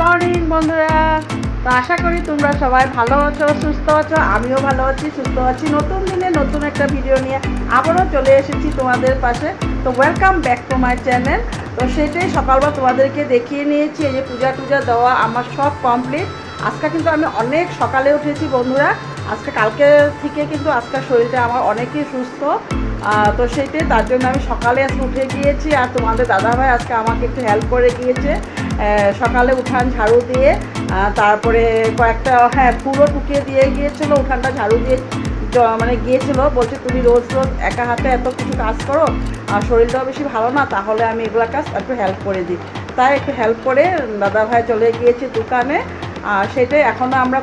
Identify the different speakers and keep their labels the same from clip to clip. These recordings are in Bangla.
Speaker 1: মর্নিং, বন্ধুরা। তো আশা করি তোমরা সবাই ভালো আছো, সুস্থ আছো। আমিও ভালো আছি, সুস্থ আছি। নতুন দিনে নতুন একটা ভিডিও নিয়ে আবারও চলে এসেছি তোমাদের পাশে। তো welcome back to my channel তো সেটাই সকালবেলা তোমাদেরকে দেখিয়ে নিয়েছি, এই যে পূজা টুজা দেওয়া আমার সব কমপ্লিট আজকে কিন্তু আমি অনেক সকালে উঠেছি, বন্ধুরা। আজকে কালকে থেকে কিন্তু আজকের শরীরটা আমার অনেকই সুস্থ। তো সেইটাই, তার জন্য আমি সকালে আজকে উঠে গিয়েছি আর তোমাদের দাদাভাই আজকে আমাকে একটু হেল্প করে গিয়েছে। সকালে উঠান ঝাড়ু দিয়ে তারপরে কয়েকটা হ্যাঁ ফুলও টুকিয়ে দিয়ে গিয়েছিল, উঠানটা ঝাড়ু দিয়ে মানে গিয়েছিল, বলছে তুমি রোজ রোজ একা হাতে এত কিছু কাজ করো, আর শরীরটাও বেশি ভালো না, তাহলে আমি এগুলো কাজ একটু হেল্প করে দিই। তাই একটু হেল্প করে দাদাভাই চলে গিয়েছে দোকানে, আর সেটাই এখনও আমরা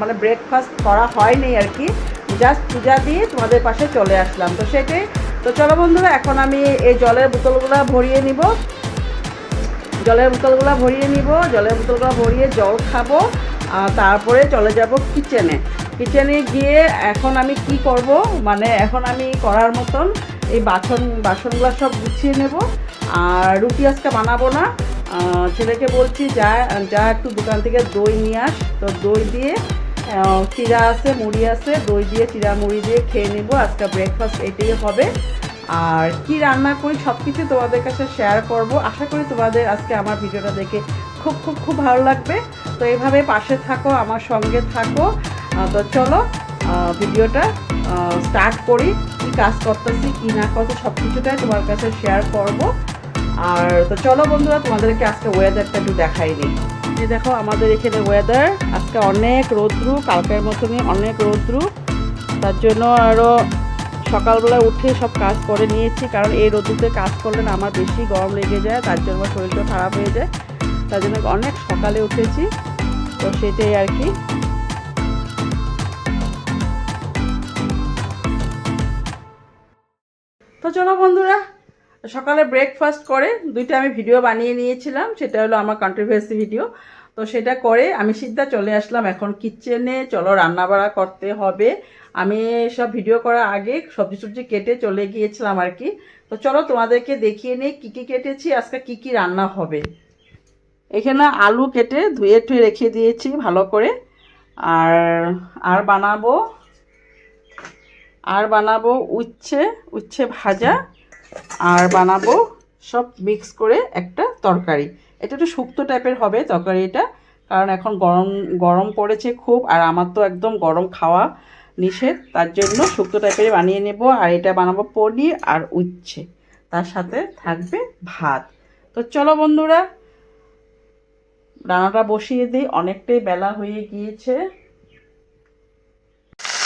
Speaker 1: মানে ব্রেকফাস্ট করা হয়নি আর কি। জাস্ট পূজা দিয়ে তোমাদের পাশে চলে আসলাম। তো সেটাই, তো চলো বন্ধুরা, এখন আমি এই জলের বোতলগুলো ভরিয়ে নিব। জলের বোতলগুলো ভরিয়ে নিব, জলের বোতলগুলো ভরিয়ে জল খাব তারপরে চলে যাব কিচেনে কিচেনে গিয়ে এখন আমি কি করব? মানে এখন আমি করার মতন এই বাসন, বাসনগুলো সব গুছিয়ে নেব। আর রুটি আজকে বানাবো না। ছেলেকে বলছি, যা যা একটু দোকান থেকে দই নিয়ে আস। তো দই দিয়ে চিড়া আছে, মুড়ি আছে, দই দিয়ে চিড়া মুড়ি দিয়ে খেয়ে নেব। আজকে ব্রেকফাস্ট এটাই হবে। আর কি রান্না করি সব কিছু তোমাদের কাছে শেয়ার করব। আশা করি তোমাদের আজকে আমার ভিডিওটা দেখে খুব খুব খুব ভালো লাগবে। তো এইভাবে পাশে থাকো, আমার সঙ্গে থাকো। তো চলো ভিডিওটা স্টার্ট করি। কি কাজ করতেছি, কি না করতে সব কিছুটাই তোমার কাছে শেয়ার করব। আর তো চলো বন্ধুরা, তোমাদেরকে আজকে ওয়েদারটা একটু দেখাই নিই এই দেখো আমাদের এখানে ওয়েদার আজকে অনেক রৌদ্রু, কালকের মতনই অনেক রৌদ্রু। তার জন্য আরও সকালবেলা উঠে সব কাজ করে নিয়েছি, কারণ এই রোদ্রুতে কাজ করলে না আমার বেশি গরম লেগে যায়, তার জন্য শরীরটা খারাপ হয়ে যায়। তার জন্য অনেক সকালে উঠেছি, তো সেটাই আর কি। তো চলো বন্ধুরা সকালে ব্রেকফাস্ট করে দুইটা আমি ভিডিও বানিয়ে নিয়েছিলাম, সেটা হলো আমার কন্ট্রোভার্সি ভিডিও তো সেটা করে আমি সিদ্ধা চলে আসলাম এখন কিচেনে চলো রান্না বাড়া করতে হবে। আমি সব ভিডিও করার আগে সবজি সবজি কেটে চলে গিয়েছিলাম আর কি। তো চলো তোমাদেরকে দেখিয়ে নিই কী কী কেটেছি, আজকে কী কী রান্না হবে। এখানে আলু কেটে ধুয়ে টুয়ে রেখে দিয়েছি ভালো করে। আর আর বানাবো আর বানাবো উচ্ছে উচ্ছে ভাজা। আর বানাবো সব মিক্স করে একটা তরকারি। এটা একটু শুক্তো টাইপের হবে তরকারিটা, কারণ এখন গরম গরম পড়েছে খুব, আর আমার তো একদম গরম খাওয়া নিষেধ, তার জন্য শুক্তো টাইপের বানিয়ে নেব, আর এটা বানাবো পনির আর উচ্ছে। তার সাথে থাকবে ভাত। তো চলো বন্ধুরা, রান্নাটা বসিয়ে দিই, অনেকটাই বেলা হয়ে গিয়েছে।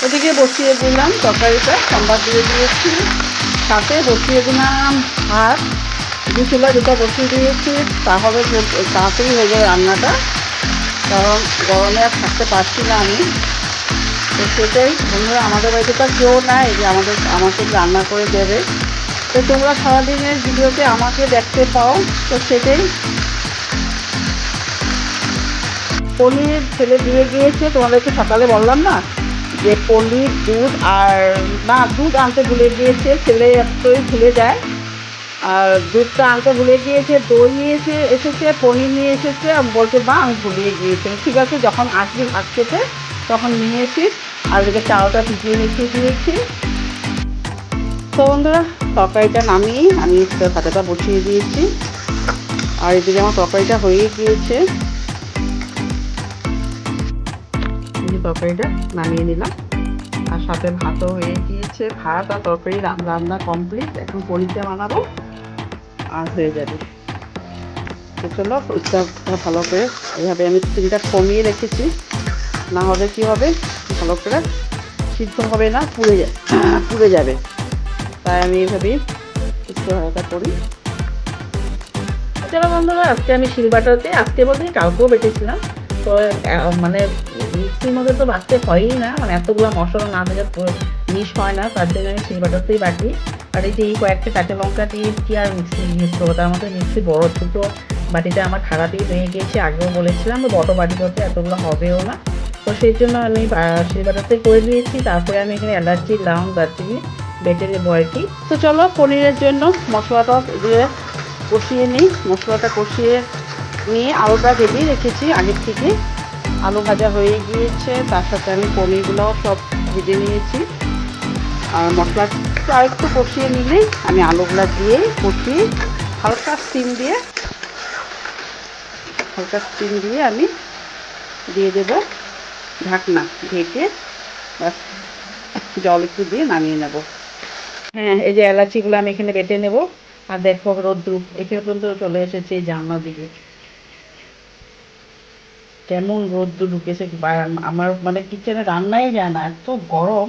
Speaker 1: ওদিকে বসিয়ে দিলাম তরকারিটা, সম্বাদ দিয়ে দিয়েছি। সাথে বসিয়ে দিলাম ভাত। দু চুলা দুটো বসিয়ে দিয়েছি তাহলে তাড়াতাড়ি হয়ে যায় রান্নাটা। কারণ গরমে আর থাকতে পারছি না আমি। তো সেটাই, বন্ধুরা, আমাদের বাড়িতে তো কেউ নাই, যে আমাদের, আমাকে রান্না করে দেবে। তো তোমরা সারাদিনের ভিডিওতে আমাকে দেখতে পাও, তো সেটাই। পনির ছেলে দিয়ে গিয়েছে তোমাদেরকে সকালে বললাম না? যে পনির, দুধ আর না, দুধ আনতে ভুলে গিয়েছে, ছেলে এতই ভুলে যায়। আর দুধটা আনতে ভুলে গিয়েছে, দই নিয়ে এসে, এসেছে, পনির নিয়ে এসেছে। বলছে বা আমি ভুলিয়ে গিয়েছি ঠিক আছে, যখন আসবি ভাত খেতে, তখন নিয়ে এসিস। আর এদিকে চালটা ভিজিয়ে রেখে দিয়েছি। তো বন্ধুরা, তরকারিটা নামিয়ে আমি ভাতাটা বসিয়ে দিয়েছি। আর এদিকে আমার তরকারিটা হয়ে গিয়েছে। তরকারিটা নামিয়ে নিলাম। আর সাথে ভাতও হয়ে গিয়েছে। ভাত আর তরকারি রান্না কমপ্লিট এখন পনিরটা বানাবো। আর হয়ে যাবে। তো চলো উচ্চাটা ভালো করে। এইভাবে আমি তিনটা কমিয়ে রেখেছি। না হলে কি হবে? ভালো করে সিদ্ধ হবে না, পুড়ে যায়, পুড়ে যাবে। তাই আমি এইভাবেই একটু হালকা করি। বন্ধুরা, আজকে আমি শিলবাটাতে আজকে বলতে কালকেও বেটেছিলাম। তো মানে মিক্সির মধ্যে তো বাটতে হয়ই না। মানে এতগুলো মশলা না দিলে মিশ হয় না, তার জন্য আমি শিলবাটাতেই বাটি আর এই যে এই কয়েকটা কাঁচা লঙ্কা দিয়েছি আর মিক্সি ইউজ করব? তার মধ্যে মিক্সি বড় ছোটো বাটিটা আমার খারাপই হয়ে গিয়েছে। আগেও বলেছিলাম তো বড় বাটি করতে এতগুলো হবেও না। তো সেই জন্য আমি শিলবাটাতে করে দিয়েছি তারপরে আমি এখানে এলাচি, লং দারচিনি বেটে দেবো আর কি। তো চলো পনিরের জন্য মশলাটা দিয়ে কষিয়ে নিই। মশলাটা কষিয়ে নিয়ে আলুটা ভেজেই রেখেছি আগের থেকে। আলু ভাজা হয়ে গিয়েছে, তার সাথে আমি পনিরগুলোও সব ভেজে নিয়েছি। আর মশলা আর একটু কষিয়ে নিলে আমি আলুগুলা দিয়ে কষিয়ে হালকা স্টিম দিয়ে, হালকা স্টিম দিয়ে আমি দিয়ে দেব ঢাকনা ঢেকে। বাস জল একটু দিয়ে নামিয়ে নেব। হ্যাঁ এই যে এলাচিগুলো আমি এখানে বেটে নেব। আর দেখো রোদ্দুর এখানে পর্যন্ত চলে এসেছে এই জানলার দিকে কেমন রোদ্দুর ঢুকেছে আমার মানে কিচেনে রান্নাই যায় না, এত গরম।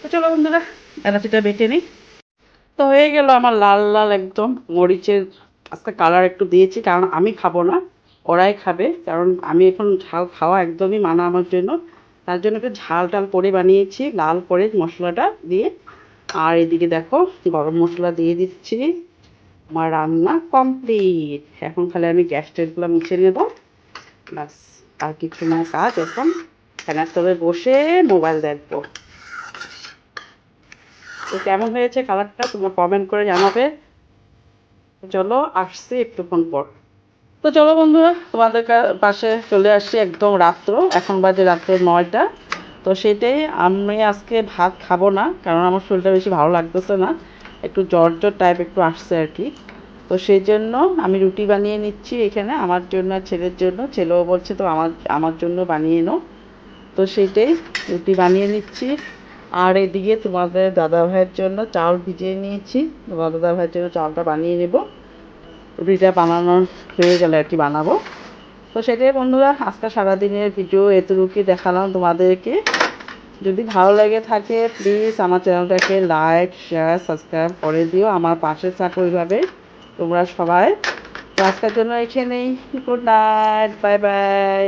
Speaker 1: তো চলো বন্ধুরা, এলাচিটা বেটে নিই। তো হয়ে গেল আমার লাল লাল একদম মরিচের আজকে কালার একটু দিয়েছি, কারণ আমি খাব না, ওরাই খাবে, কারণ আমি এখন ঝাল খাওয়া একদমই মানা আমার জন্য। তার জন্য একটু ঝাল টাল করে বানিয়েছি, লাল করে মশলাটা দিয়ে। আর এদিকে দেখো, গরম মশলা দিয়ে দিচ্ছি। আমার রান্না কমপ্লিট এখন খালি আমি গ্যাস টেটগুলো মুছে নেব। ব্যাস আর কিছু না, কাজ এখন। ফ্যানের তলে বসে মোবাইল দেখব। তো কেমন হয়েছে কালারটা? তোমরা কমেন্ট করে জানাবে। চলো, আসছি একটুক্ষণ পর তো চলো বন্ধুরা, তোমাদের পাশে চলে আসছি একদম রাত্র। এখন বাজে রাত্র নয়টা। তো সেটাই আমি আজকে ভাত খাব না, কারণ আমার শরীরটা বেশি ভালো লাগতেছে না। একটু জ্বর জ্বর টাইপ একটু আসছে আর কি। তো সেই জন্য আমি রুটি বানিয়ে নিচ্ছি এখানে আমার জন্য আর ছেলের জন্য। ছেলেও বলছে, তো আমার আমার জন্য বানিয়ে নাও। তো সেটাই রুটি বানিয়ে নিচ্ছি। আর এদিকে তোমাদের দাদা ভাইয়ের জন্য চাল ভিজিয়ে নিয়েছি। তোমার দাদা ভাইয়ের জন্য চালটা বানিয়ে নেব। রুটিটা বানানোর হয়ে গেলে আর কি বানাবো। তো সেটাই বন্ধুরা, আজকে সারাদিনের ভিডিও এতটুকুই দেখালাম তোমাদেরকে। যদি ভালো লেগে থাকে প্লিজ আমার চ্যানেলটাকে লাইক শেয়ার সাবস্ক্রাইব করে দিও। আমার পাশে থাকো এইভাবে তোমরা সবাই। আজকের জন্য এখানেই। Good night bye bye